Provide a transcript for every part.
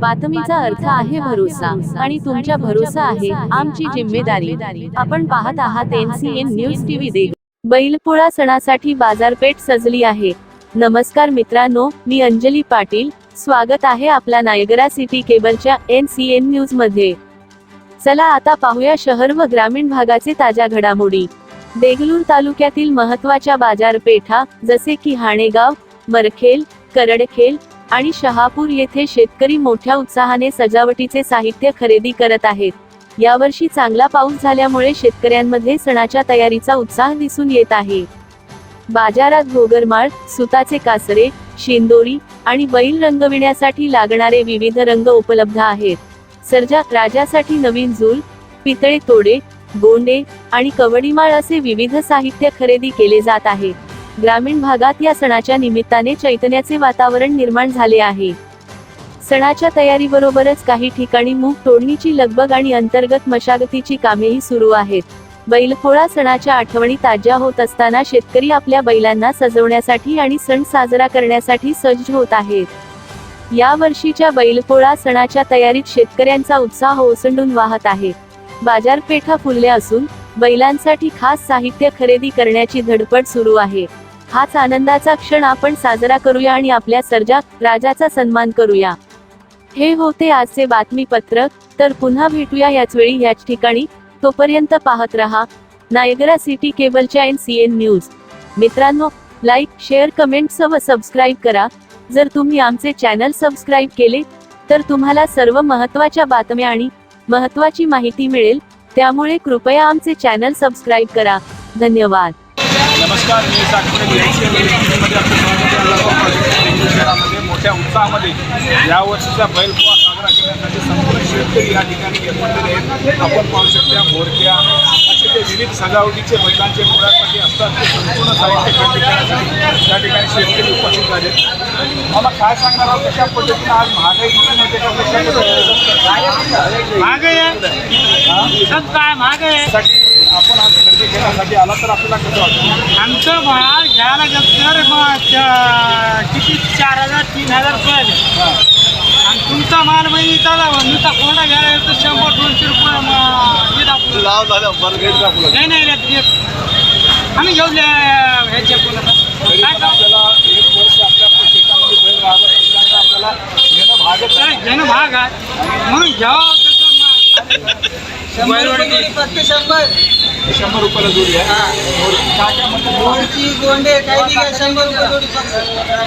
बातमीचा अर्थ आहे भरोसा आणि तुमच्या भरोसा आहे आमची जिम्मेदारी. आपण पाहत आहात एनसीएन न्यूज टीव्ही दे बैलपोळा सणासाठी बाजारपेठ सजली आहे. नमस्कार मित्रांनो मी अंजली पाटील. स्वागत आहे आपला नायगरा सिटी केबलच्या एन सी एन न्यूजमध्ये चला आता पाहूया शहर व ग्रामीण भागाचे ताज्या घडामोडी. देगलूर तालुक्यातील महत्त्वाच्या बाजारपेठा जसे की हाणेगाव मरखेल करडखेल आणि शहापूर येथे शेतकरी मोठ्या उत्साहाने सजावटीचे साहित्य खरेदी करत आहेत. यावर्षी चांगला पाऊस झाल्यामुळे शेतकऱ्यांमध्ये सणाच्या तयारीचा उत्साह दिसून येत आहे. बाजारात गोगरमाळ सुताचे कासरे शेंदोरी आणि बैल रंगविण्यासाठी लागणारे विविध रंग उपलब्ध आहेत. सर्जा राजासाठी नवीन झूल पितळे तोडे गोंडे आणि कवडीमाळ असे विविध साहित्य खरेदी केले जात आहे ग्रामीण भागात या सणाच्या निमित्ताने चैतन्याचे वातावरण निर्माण झाले आहे. सणाच्या तयारीबरोबरच काही ठिकाणी मूग तोडणीची लगबग आणि अंतर्गत मशागतीची कामेही सुरू आहेत. बैलपोळा सणाच्या आठवणी ताज्या होत असताना शेतकरी आपल्या बैलांना सजवण्यासाठी आणि सण साजरा करण्यासाठी सज्ज होत आहेत. या वर्षीच्या बैलपोळा सणाच्या तयारीत शेतकऱ्यांचा उत्साह ओसंडून वाहत आहे. बाजारपेठा फुलल्या असून बैलांसाठी खास साहित्य खरेदी करण्याची धडपड सुरू आहे. हाच आनंदाचा क्षण आपण साजरा करूया आणि आपल्या सर्जा राजाचा सन्मान करूया. हे होते आजचे बातमीपत्र. तर पुन्हा भेटूया याच वेळी याच ठिकाणी. तोपर्यंत पाहत रहा. नायगरा सिटी केबलच्या एन सी एन न्यूज. मित्रांनो लाईक शेअर कमेंट्स व सबस्क्राईब करा. जर तुम्ही आमचे चॅनल सबस्क्राईब केले तर तुम्हाला सर्व महत्त्वाच्या बातम्या आणि महत्त्वाची माहिती मिळेल. त्यामुळे कृपया आमचे चॅनल सबस्क्राईब करा. धन्यवाद. नमस्कार मी मध्ये बेंगळूर शहरामध्ये मोठ्या उत्साहामध्ये यावर्षीचा बैलपोळा साजरा करण्यासाठी संपूर्ण शेतकरी या ठिकाणी एकत्रित आहेत आपण पाहू शकता मोरक्या असे ते विविध सजावटीचे बैलांचे पोळ्यासाठी असतात. ते संपूर्ण साहित्य खरेदी करण्यासाठी त्या ठिकाणी शेतकरी उपस्थित झाले मला काय सांगणार आहोत कशा पद्धतीने आज महागाई दिसून येते का कशा महाग आहे सब काय महाग आला तर आपल्याला कसं वाटतं आमचं माल घ्यायला गेलं तर किती चार हजार तीन हजार रुपये आले. हां आणि तुमचा माल म्हणजे नुसता कोंडा घ्यायला तर शंभर दोनशे रुपये मग हे दाखवलं. लाव झालं बरं रेट दाखवलं नाही नाही ते- आम्ही घेऊन ह्याच्या कोणाला? आपल्याला एक वर्ष आपल्या शेतामध्ये बैल राहत असल्यामुळे आपल्याला घेणं भागच आहे घेणं भाग आहे म्हणून घ्यावं त्याचं मग. शंभर फक्त शंभर शंभर रुपयाला जोडी आहे. मोडकी गोंडे काही बी घ्या, शंभर रुपये जोडी फक्त.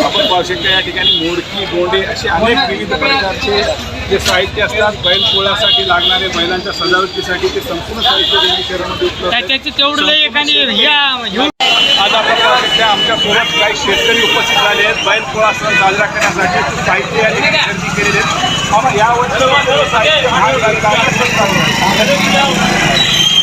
आपण पाहू शकता या ठिकाणी मोडकी गोंडे असे अनेक विविध प्रकारचे जे साहित्य असतात बैल पोळ्यासाठी लागणारे बैलांच्या सजावटीसाठी ते संपूर्ण साहित्य बेंगळूर शहरामध्ये उपलब्ध आज आपण पाहू शकता आमच्यासोबत काही शेतकरी उपस्थित झाले आहेत. बैल पोळा सण साजरा करण्यासाठी साहित्य या ठिकाणी खरेदी केलेले आहेत. यावर्षी साहित्य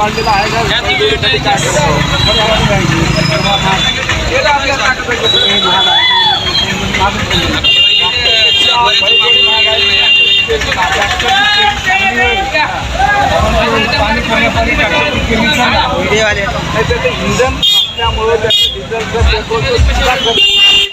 बैलजोडीसाठी काय करतो? हे ना आपल्याला टाकत आहे कसं हे महाग आहे. बैलजोडी महाग आहे. पाणी पिण्यापाणी टाकतो केमिकल नाही तर ते इंधन असल्यामुळे त्याचं डिझेलचं पेट्रोलचं सुद्धा खर्च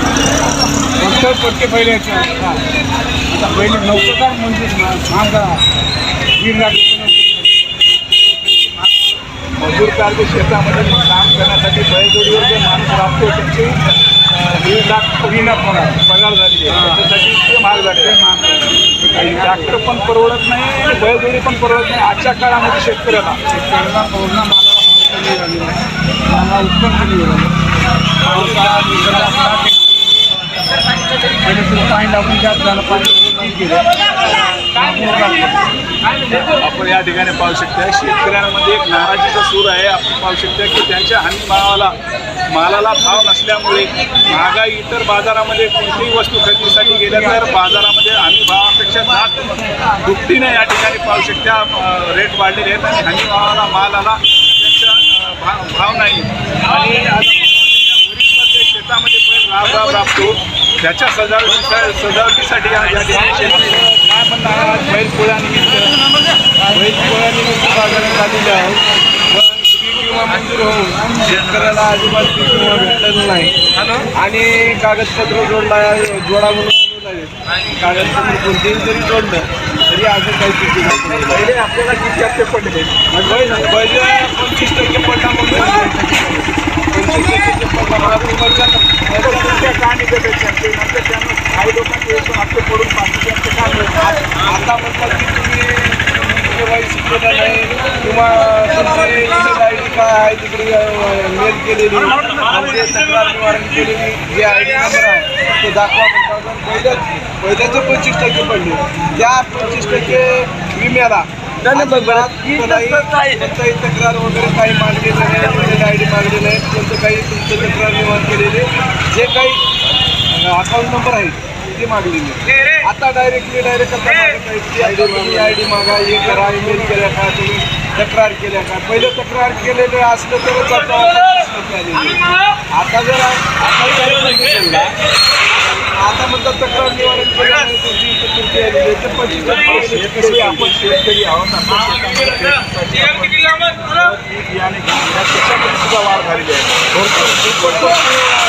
सत्तर टक्के पहिले आता पहिले नौकरदार म्हणजे महागा दीड मजूर कार्य शेतामध्ये काम करण्यासाठी बैलजोडीवर जे माणूस राबतो त्यांची दीड लाख दीड लाख पगार पगार झालेली आहे. त्याच्यासाठी ते महाग झाले ट्रॅक्टर पण परवडत नाही बैलजोडी पण परवडत नाही. आजच्या काळामध्ये शेतकऱ्याला. शेतकऱ्याला पूर्ण मालाला कमी झालेला आहे उत्पन्न कमी झालं पावसाळा पाणी लागून जास्त झालं पाणी केलं आपण या ठिकाणी पाहू शकता शेतकऱ्यांमध्ये एक नाराजीचा सूर आहे. आपण पाहू शकता की त्यांच्या हमी मावाला मालाला भाव नसल्यामुळे महागाई इतर बाजारामध्ये कोणतीही वस्तू खरेदीसाठी गेल्या तर बाजारामध्ये हमी भावापेक्षा जास्त दुपटीने या ठिकाणी पाहू शकता. रेट वाढलेले आहेत आणि हमी भावाला मालाला भाव नाही. आणि शेतामध्ये बैल राब राब राबतो त्याच्या सजावटी सजावटीसाठी काय म्हणणार आज बैल पोळ्यानिमित्त बैल पोळ्यानिमित्त बाजारात आलेले आहोत. पण पीक विमा मंजूर होऊन शेतकऱ्याला अजिबात पीक विमा भेटलेला नाही आणि कागदपत्र जोडला जोडा म्हणून. कागदपत्र कोणतेही जरी जोडलं. तरी अजून काही पीक नाही. पहिले आपल्याला किती टक्के पडले पहिले पंचवीस टक्के पडला मग पंचवीस टक्के पडला तुमच्या का निघत नंतर काही लोकांचे हप्ते पडून बाकीचे हप्ते का मिळतात आता म्हणतात की तुम्ही केवायसी नाही किंवा तुमची ईमेल आय डी काय आहे तिकडे मेल केलेली म्हणजे तक्रार निवारण केलेली जे आय डी नंबर आहे तो दाखवा म्हणतात पहिल्याच पहिल्याचे पंचवीस टक्के पडले. त्या पंचवीस टक्के विम्याला कोणताही तक्रार वगैरे काही मागलेलं नाही आय डी मागलेलं नाही. कोणतं काही तुमचं तक्रार निवारण केलेले जे काही अकाउंट नंबर आहेत ते मागलेले. आता डायरेक्टली डायरेक्ट आय डी मागा हे करा ईमेल केल्या का तुम्ही तक्रार केल्या का? पहिले तक्रार केलेलं असलं तरच आता. आता जर आता म्हणतात तक्रार निवारण तुमची आलेली. तर पंचवीस आपण शेतकरी आहोत त्याच्यामध्ये सुद्धा वाढ झालेली आहे.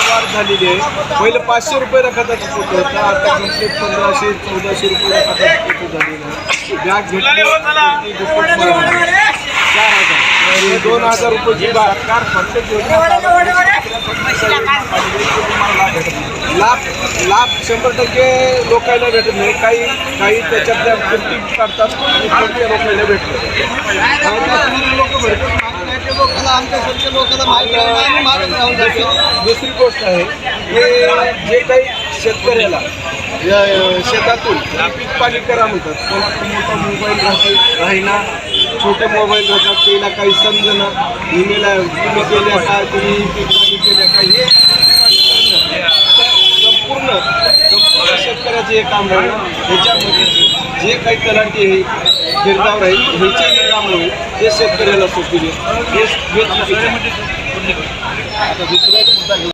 वाढ झालेली आहे. पहिलं पाचशे रुपये रखताचं पोतं होतं आता पंधराशे चौदाशे रुपये रखताचं पोतं झालेलं आहे. बॅग घेतली दोन हजार बॅग सरकार प्रत्येक योजना लाभ. लाभ शंभर टक्के लोकांना भेटत नाही. काही काही त्याच्यातल्या कृती काढतात आणि लोकांना भेटत लोक भेटत लोकांना आमच्यासारख्या लोकांना दुसरी गोष्ट आहे हे जे काही शेतकऱ्याला शेतातून. पीक पाणी करा म्हणतात कोणाचा मोठा मोबाईल राहतो राहिना. छोटे मोबाईल राहतात त्याला काही समजणं ईमेला तुम्ही केल्या काय तुम्ही पीक पाणी केल्या काय हे संपूर्ण संपूर्ण शेतकऱ्याचं हे काम राहील. ह्याच्यामध्ये जे काही तलाठी आहे फिरतावर राहील ह्याचे जे काम होईल ते शेतकऱ्याला सोपी आता दुसरा मुद्दा घेऊ